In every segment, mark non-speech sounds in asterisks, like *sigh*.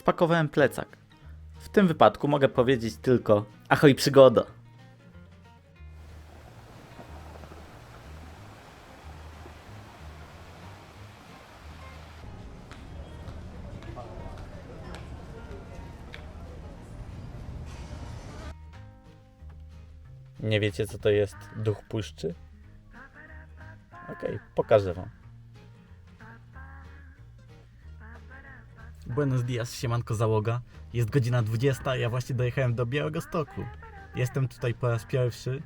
spakowałem plecak. W tym wypadku mogę powiedzieć tylko ahoj przygodo. Nie wiecie co to jest duch puszczy? Okej, pokażę wam. Buenos dias, siemanko załoga. Jest godzina 20, ja właśnie dojechałem do Białego Stoku. Jestem tutaj po raz pierwszy.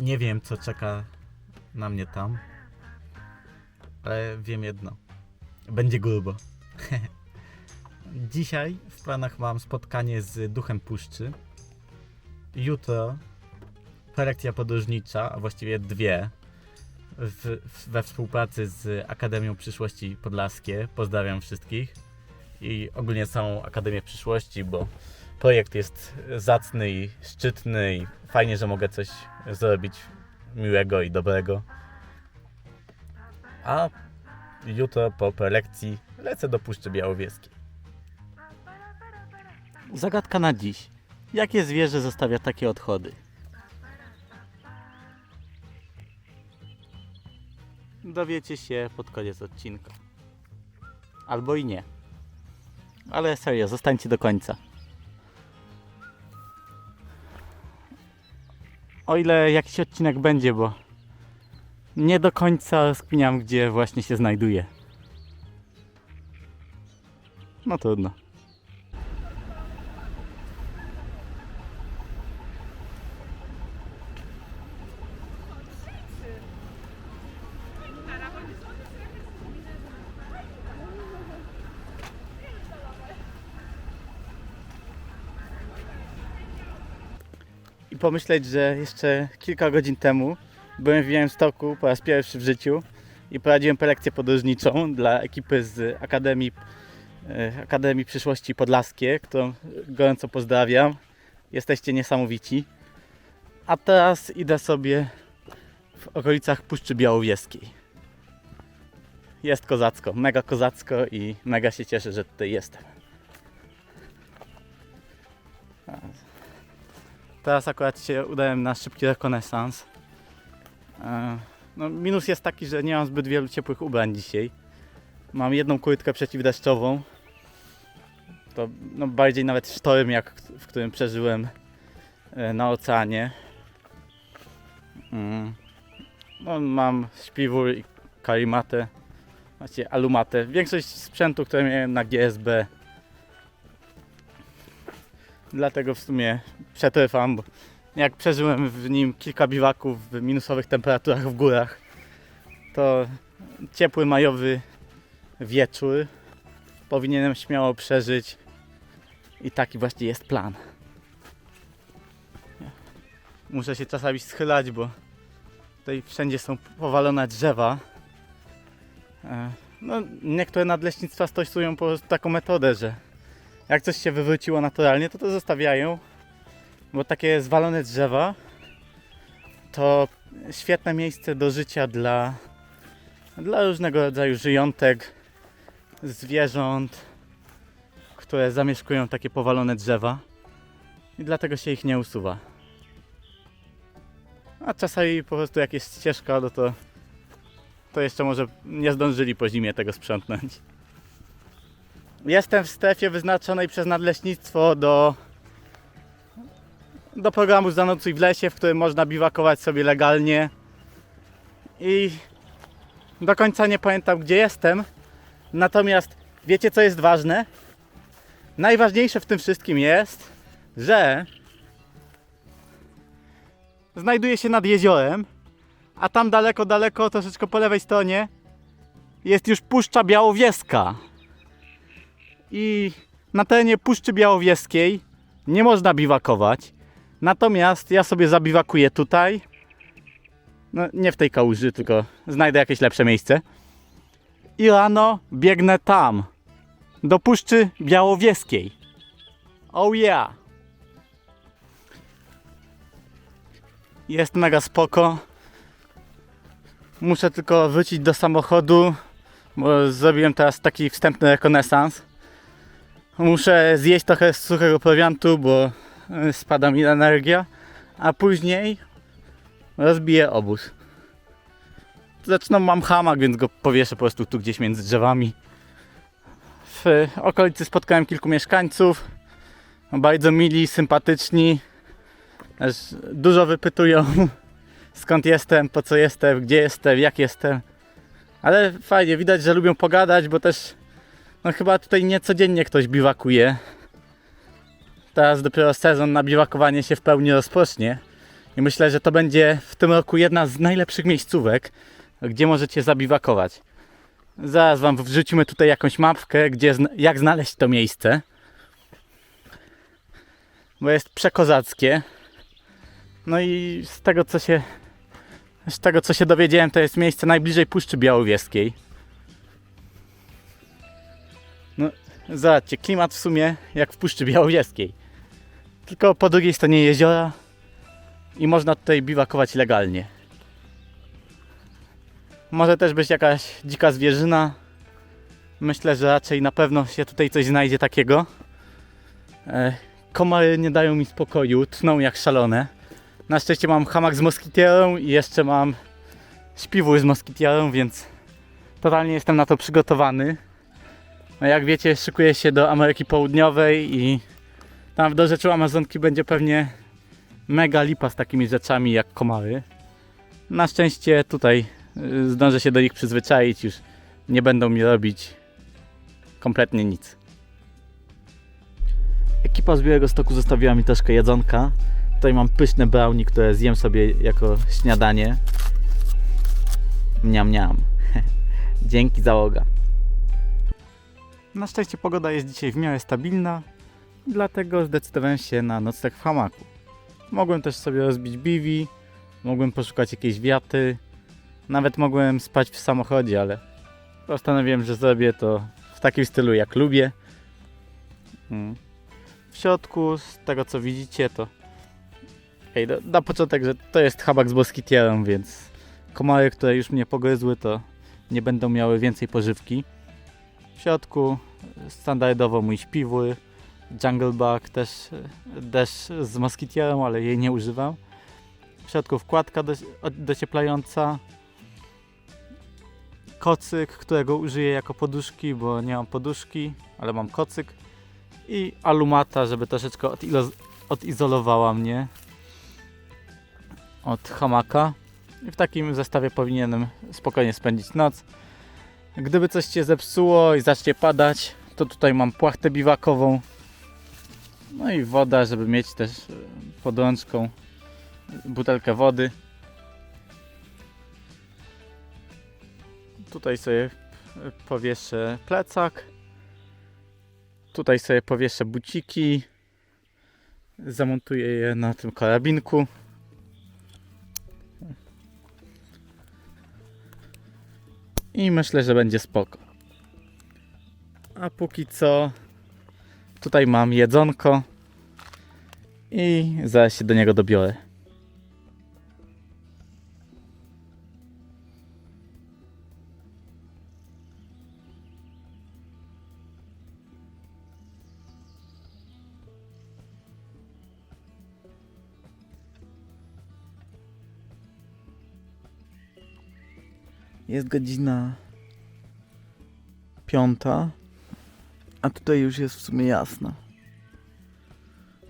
Nie wiem, co czeka na mnie tam. Ale wiem jedno. Będzie grubo. *laughs* Dzisiaj w planach mam spotkanie z Duchem Puszczy. Jutro prelekcja podróżnicza, a właściwie dwie. W, w, we współpracy z Akademią Przyszłości Podlaskie. Pozdrawiam wszystkich i ogólnie całą Akademię Przyszłości, bo projekt jest zacny i szczytny i fajnie, że mogę coś zrobić miłego i dobrego. A jutro po prelekcji lecę do Puszczy Białowieskiej. Zagadka na dziś. Jakie zwierzę zostawia takie odchody? Dowiecie się pod koniec odcinka. Albo i nie. Ale serio, zostańcie do końca. O ile jakiś odcinek będzie, bo nie do końca skminiam, gdzie właśnie się znajduję. No trudno. I pomyśleć, że jeszcze kilka godzin temu byłem w Białymstoku po raz pierwszy w życiu i prowadziłem prelekcję podróżniczą dla ekipy z Akademii, e, Akademii Przyszłości Podlaskie, którą gorąco pozdrawiam. Jesteście niesamowici. A teraz idę sobie w okolicach Puszczy Białowieskiej. Jest kozacko, mega kozacko i mega się cieszę, że tutaj jestem. Teraz akurat się udałem na szybki rekonesans. E, No, minus jest taki, że nie mam zbyt wielu ciepłych ubrań dzisiaj. Mam jedną kurtkę przeciwdeszczową. To no, bardziej nawet sztorm, jak w którym przeżyłem e, na oceanie. Mm. No, mam śpiwór i karimatę, właściwie alumatę. Większość sprzętu, które miałem na GSB. Dlatego w sumie przetrwam, bo jak przeżyłem w nim kilka biwaków w minusowych temperaturach w górach, to ciepły majowy wieczór powinienem śmiało przeżyć i taki właśnie jest plan. Muszę się czasami schylać, bo tutaj wszędzie są powalone drzewa. E, No, niektóre nadleśnictwa stosują po prostu taką metodę, że jak coś się wywróciło naturalnie, to to zostawiają, bo takie zwalone drzewa to świetne miejsce do życia dla, dla różnego rodzaju żyjątek, zwierząt, które zamieszkują takie powalone drzewa i dlatego się ich nie usuwa. A czasami po prostu jak jest ścieżka, no to, to jeszcze może nie zdążyli po zimie tego sprzątnąć. Jestem w strefie wyznaczonej przez nadleśnictwo do, do programu Zanocuj w lesie, w którym można biwakować sobie legalnie. I do końca nie pamiętam gdzie jestem. Natomiast wiecie co jest ważne? Najważniejsze w tym wszystkim jest, że znajduję się nad jeziorem, a tam daleko, daleko, troszeczkę po lewej stronie jest już Puszcza Białowieska i na terenie Puszczy Białowieskiej nie można biwakować. Natomiast ja sobie zabiwakuję tutaj. No, nie w tej kałuży, tylko znajdę jakieś lepsze miejsce. I rano biegnę tam, do Puszczy Białowieskiej. Oh yeah! Jest mega spoko. Muszę tylko wrócić do samochodu, bo zrobiłem teraz taki wstępny rekonesans. Muszę zjeść trochę suchego prowiantu, bo y, spada mi energia, a później rozbiję obóz. Zresztą mam hamak, więc go powieszę po prostu tu gdzieś między drzewami. W okolicy spotkałem kilku mieszkańców. Bardzo mili, sympatyczni. Dużo wypytują *laughs* skąd jestem, po co jestem, gdzie jestem, jak jestem. Ale fajnie, widać, że lubią pogadać, bo też no chyba tutaj nie codziennie ktoś biwakuje. Teraz dopiero sezon na biwakowanie się w pełni rozpocznie. I myślę, że to będzie w tym roku jedna z najlepszych miejscówek, gdzie możecie zabiwakować. Zaraz Wam wrzucimy tutaj jakąś mapkę, gdzie, jak znaleźć to miejsce. Bo jest przekozackie. No i z tego co się z tego co się dowiedziałem, to jest miejsce najbliżej Puszczy Białowieskiej. Zobaczcie, klimat w sumie jak w Puszczy Białowieskiej. Tylko po drugiej stronie jeziora i można tutaj biwakować legalnie. Może też być jakaś dzika zwierzyna. Myślę, że raczej na pewno się tutaj coś znajdzie takiego. E, komary nie dają mi spokoju, tną jak szalone. Na szczęście mam hamak z moskitierą i jeszcze mam śpiwór z moskitierą, więc totalnie jestem na to przygotowany. No jak wiecie, szykuję się do Ameryki Południowej i tam w dorzeczu Amazonki będzie pewnie mega lipa z takimi rzeczami jak komary. Na szczęście tutaj y, zdążę się do nich przyzwyczaić, już nie będą mi robić kompletnie nic. Ekipa z Białego Stoku zostawiła mi troszkę jedzonka. Tutaj mam pyszne brownie, które zjem sobie jako śniadanie. Mniam, mniam. *laughs* Dzięki załoga. Na szczęście pogoda jest dzisiaj w miarę stabilna, dlatego zdecydowałem się na nocleg w hamaku. Mogłem też sobie rozbić biwi, mogłem poszukać jakiejś wiaty, nawet mogłem spać w samochodzie, ale postanowiłem, że zrobię to w takim stylu jak lubię. Mm. W środku, z tego co widzicie, to Ej, na, początek, że to jest hamak z moskitierą, więc komary, które już mnie pogryzły, to nie będą miały więcej pożywki. W środku standardowo mój śpiwór, Jungle Bug, też też z moskitierą, ale jej nie używam. W środku wkładka do, docieplająca. Kocyk, którego użyję jako poduszki, bo nie mam poduszki, ale mam kocyk. I alumata, żeby troszeczkę odizolowała mnie od hamaka. I w takim zestawie powinienem spokojnie spędzić noc. Gdyby coś się zepsuło i zacznie padać, to tutaj mam płachtę biwakową. No i woda, żeby mieć też e, pod rączką butelkę wody. Tutaj sobie e, powieszę plecak. Tutaj sobie powieszę buciki. Zamontuję je na tym karabinku. I myślę, że będzie spoko. A póki co tutaj mam jedzonko i zaraz się do niego dobiorę. Jest godzina piąta, a tutaj już jest w sumie jasno.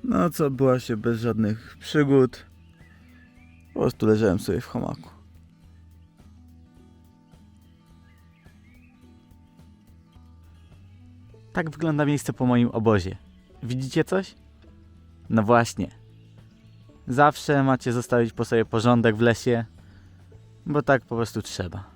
No co, była się bez żadnych przygód. Po prostu leżałem sobie w hamaku. Tak wygląda miejsce po moim obozie. Widzicie coś? No właśnie. Zawsze macie zostawić po sobie porządek w lesie, bo tak po prostu trzeba.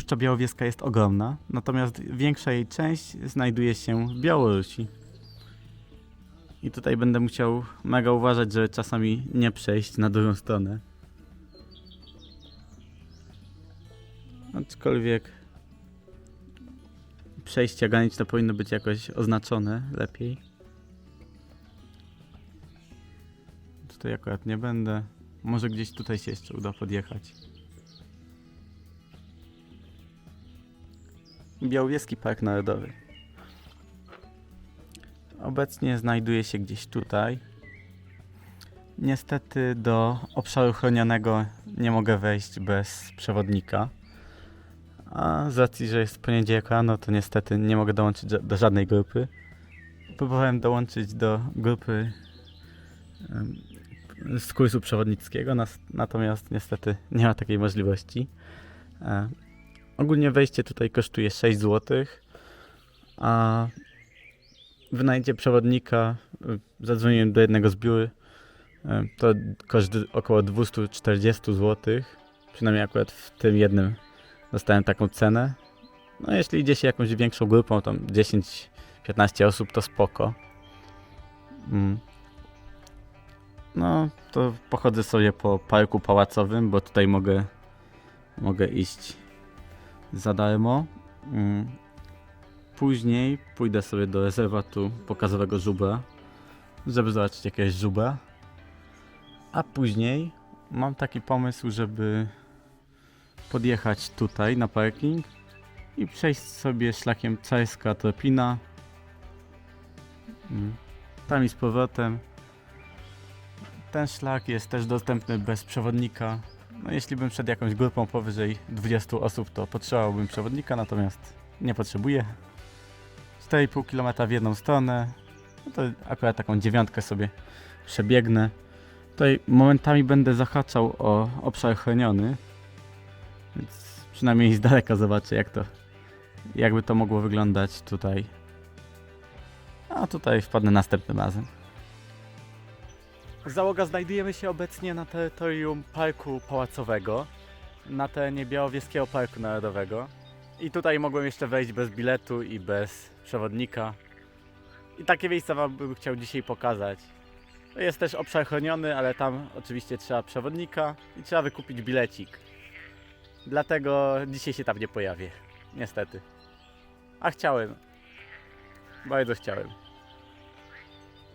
Puszcza Białowieska jest ogromna, natomiast większa jej część znajduje się w Białorusi. I tutaj będę musiał mega uważać, żeby czasami nie przejść na drugą stronę. Aczkolwiek przejścia graniczne powinno być jakoś oznaczone lepiej. tutaj akurat nie będę. Może gdzieś tutaj się jeszcze uda podjechać. Białowieski Park Narodowy. Obecnie znajduje się gdzieś tutaj. Niestety do obszaru chronionego nie mogę wejść bez przewodnika. A z racji, że jest poniedziałek rano, to niestety nie mogę dołączyć do żadnej grupy. Próbowałem dołączyć do grupy z kursu przewodnickiego, natomiast niestety nie ma takiej możliwości. Ogólnie wejście tutaj kosztuje 6 zł, a wynajdzie przewodnika, y, zadzwoniłem do jednego z y, to koszt około 240 zł, przynajmniej akurat w tym jednym dostałem taką cenę. No jeśli idzie się jakąś większą grupą, tam 10-15 osób, to spoko. Mm. No, to pochodzę sobie po parku pałacowym, bo tutaj mogę, mogę iść za darmo. Mm. Później pójdę sobie do rezerwatu pokazowego żubra, żeby zobaczyć jakiegoś żubra. A później mam taki pomysł, żeby podjechać tutaj na parking i przejść sobie szlakiem Carska Tropina. Mm. Tam i z powrotem. Ten szlak jest też dostępny bez przewodnika. No jeśli bym przed jakąś grupą powyżej 20 osób, to potrzebowałbym przewodnika, natomiast nie potrzebuję. 4,5 km w jedną stronę. No to akurat taką dziewiątkę sobie przebiegnę. Tutaj momentami będę zahaczał o obszar chroniony, więc przynajmniej z daleka zobaczę jak to, jakby to mogło wyglądać tutaj. A tutaj wpadnę następnym razem. Załoga znajdujemy się obecnie na terytorium Parku Pałacowego, na terenie Białowieskiego Parku Narodowego. I tutaj mogłem jeszcze wejść bez biletu i bez przewodnika. I takie miejsca Wam bym chciał dzisiaj pokazać. Jest też obszar chroniony, ale tam oczywiście trzeba przewodnika i trzeba wykupić bilecik. Dlatego dzisiaj się tam nie pojawię. Niestety. A chciałem. Bardzo chciałem.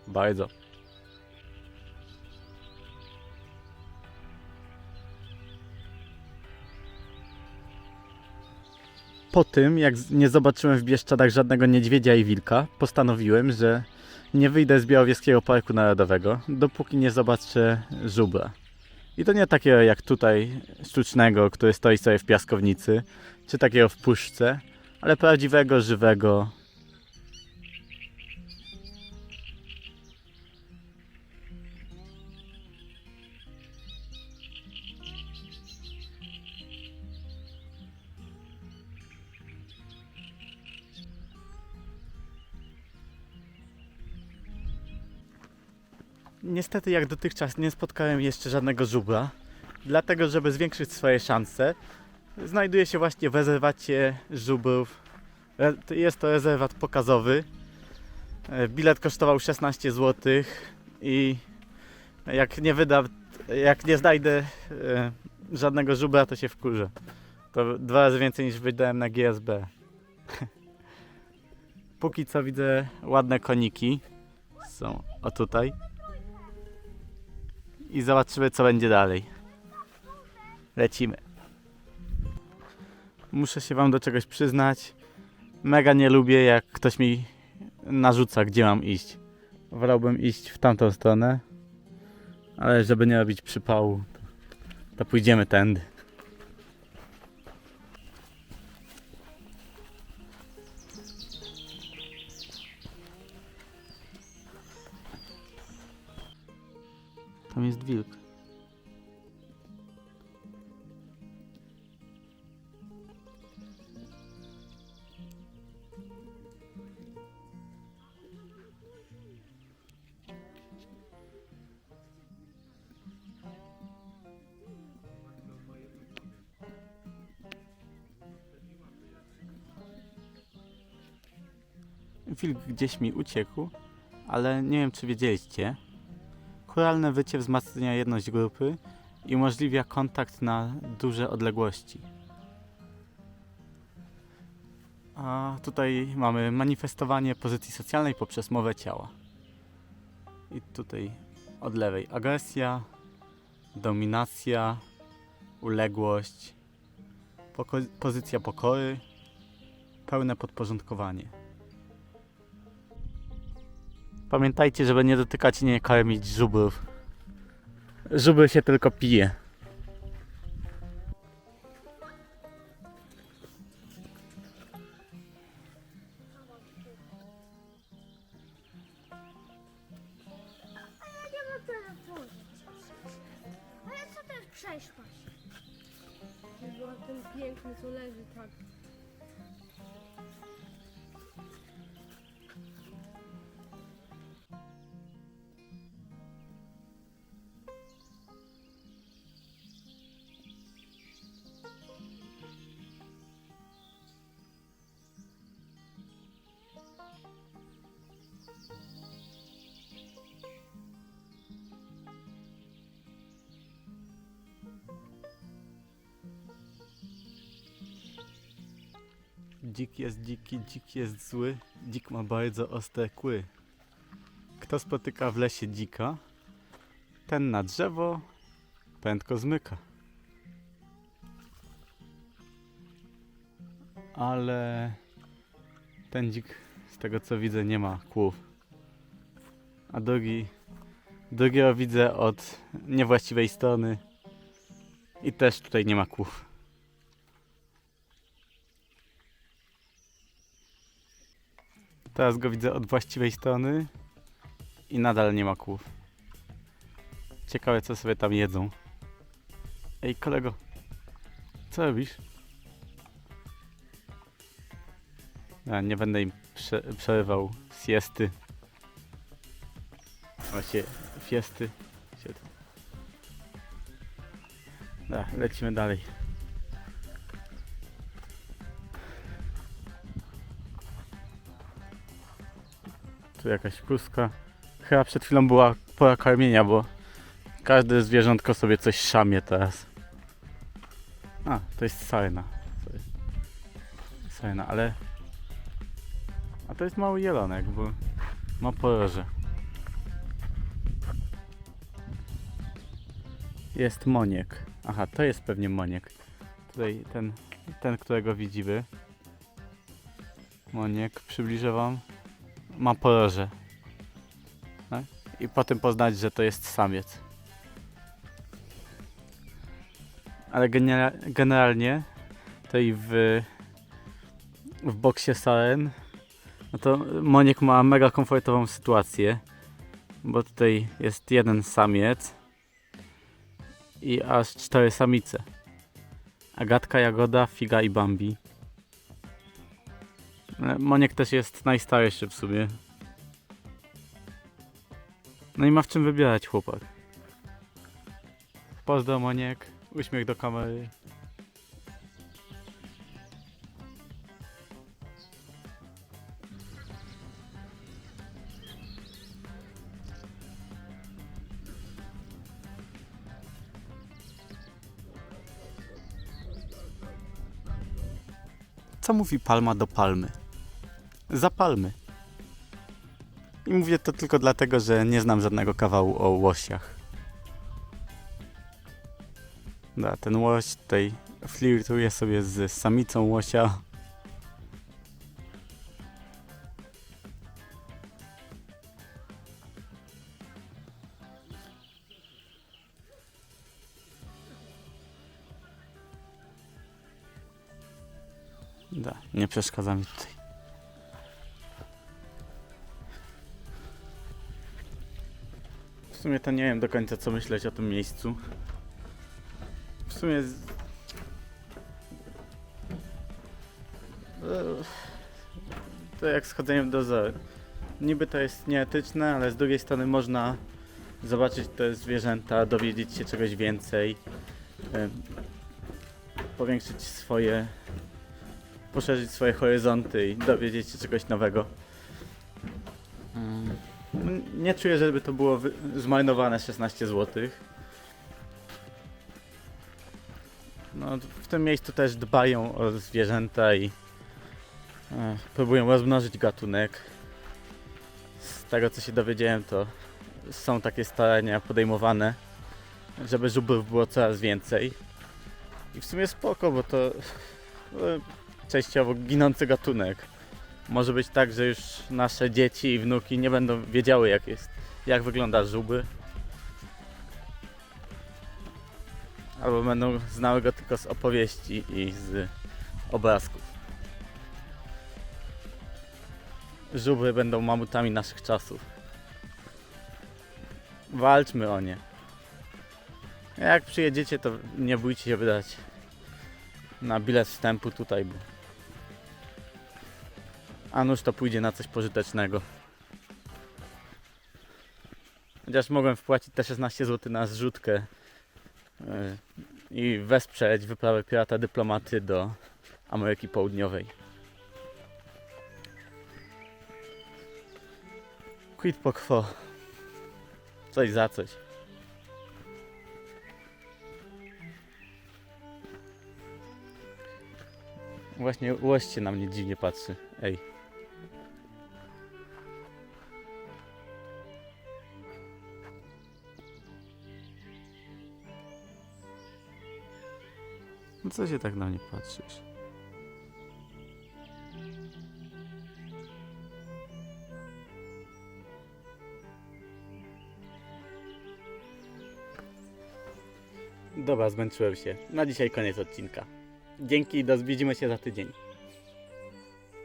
Bardzo. Po tym, jak nie zobaczyłem w Bieszczadach żadnego niedźwiedzia i wilka, postanowiłem, że nie wyjdę z Białowieskiego Parku Narodowego, dopóki nie zobaczę żubra. I to nie takiego jak tutaj, sztucznego, który stoi sobie w piaskownicy, czy takiego w puszce, ale prawdziwego, żywego. Niestety, jak dotychczas nie spotkałem jeszcze żadnego żubra, dlatego żeby zwiększyć swoje szanse, znajduję się właśnie w rezerwacie żubrów. Jest to rezerwat pokazowy. E, Bilet kosztował 16 zł i jak nie wyda, jak nie znajdę e, żadnego żubra, to się wkurzę. To dwa razy więcej niż wydałem na GSB. *laughs* Póki co widzę ładne koniki. Są o tutaj i zobaczymy co będzie dalej. Lecimy. Muszę się wam do czegoś przyznać. Mega nie lubię jak ktoś mi narzuca gdzie mam iść. Wolałbym iść w tamtą stronę, ale żeby nie robić przypału, to, pójdziemy tędy. Tam jest wilk. Wilk gdzieś mi uciekł, ale nie wiem czy wiedzieliście. Choralne wycie wzmacnia jedność grupy i umożliwia kontakt na duże odległości. A tutaj mamy manifestowanie pozycji socjalnej poprzez mowę ciała. I tutaj Od lewej agresja, dominacja, uległość, poko- pozycja pokory, pełne podporządkowanie. Pamiętajcie, żeby nie dotykać i nie karmić żubrów. Żubry się tylko pije. Prześpać? Była ten piękny, co leży tak. Dzik jest dziki, dzik jest zły, dzik ma bardzo ostre kły. Kto spotyka w lesie dzika, ten na drzewo prędko zmyka. Ale ten dzik, z tego co widzę, nie ma kłów. A drugi, drugiego widzę od niewłaściwej strony i też tutaj nie ma kłów. Teraz go widzę od właściwej strony i nadal nie ma kłów. Ciekawe co sobie tam jedzą. Ej kolego, co robisz? Ja nie będę im prze przerywał siesty. Właśnie fiesty. Sied- Da, lecimy dalej. Tu jakaś kluska. Chyba przed chwilą była pora karmienia, bo każde zwierzątko sobie coś szamie teraz. A, to jest sarna. Sarna, ale... A to jest mały jelonek, bo ma poroże. Jest moniek. Aha, to jest pewnie moniek. Tutaj ten, ten którego widzimy. Moniek, przybliżę wam ma poroże. Tak? I potem poznać, że to jest samiec. Ale genera- generalnie tutaj w, w boksie Saren no to Moniek ma mega komfortową sytuację, bo tutaj jest jeden samiec i aż cztery samice. Agatka, Jagoda, Figa i Bambi. Ale Moniek też jest najstarszy w sumie. No i ma w czym wybierać chłopak. Pozdro Moniek, uśmiech do kamery. Co mówi palma do palmy? Zapalmy. I mówię to tylko dlatego, że nie znam żadnego kawału o łosiach. Da, ten łoś tutaj flirtuje sobie z samicą łosia. Da, nie przeszkadza mi tutaj. Sumie to nie wiem do końca co myśleć o tym miejscu. W sumie. Z... To jak schodzeniem do zoo. Niby to jest nieetyczne, ale z drugiej strony można zobaczyć te zwierzęta, dowiedzieć się czegoś więcej, powiększyć swoje, poszerzyć swoje horyzonty i dowiedzieć się czegoś nowego. Nie czuję, żeby to było zmarnowane 16 zł. No, w tym miejscu też dbają o zwierzęta i e, próbują rozmnożyć gatunek. Z tego co się dowiedziałem, to są takie starania podejmowane, żeby żubów było coraz więcej. I w sumie spoko, bo to no, częściowo ginący gatunek. Może być tak, że już nasze dzieci i wnuki nie będą wiedziały jak jest, jak wygląda żuby. Albo będą znały go tylko z opowieści i z obrazków. Żuby będą mamutami naszych czasów. Walczmy o nie. Jak przyjedziecie, to nie bójcie się wydać na bilet wstępu tutaj, bo a nuż to pójdzie na coś pożytecznego. Chociaż mogłem wpłacić te 16 zł na zrzutkę yy, i wesprzeć wyprawę pirata dyplomaty do Ameryki Południowej. Quid po quo. Coś za coś. Właśnie łoście na mnie dziwnie patrzy. Ej. No co się tak na mnie patrzysz? Dobra, zmęczyłem się. Na dzisiaj koniec odcinka. Dzięki, do widzimy się za tydzień.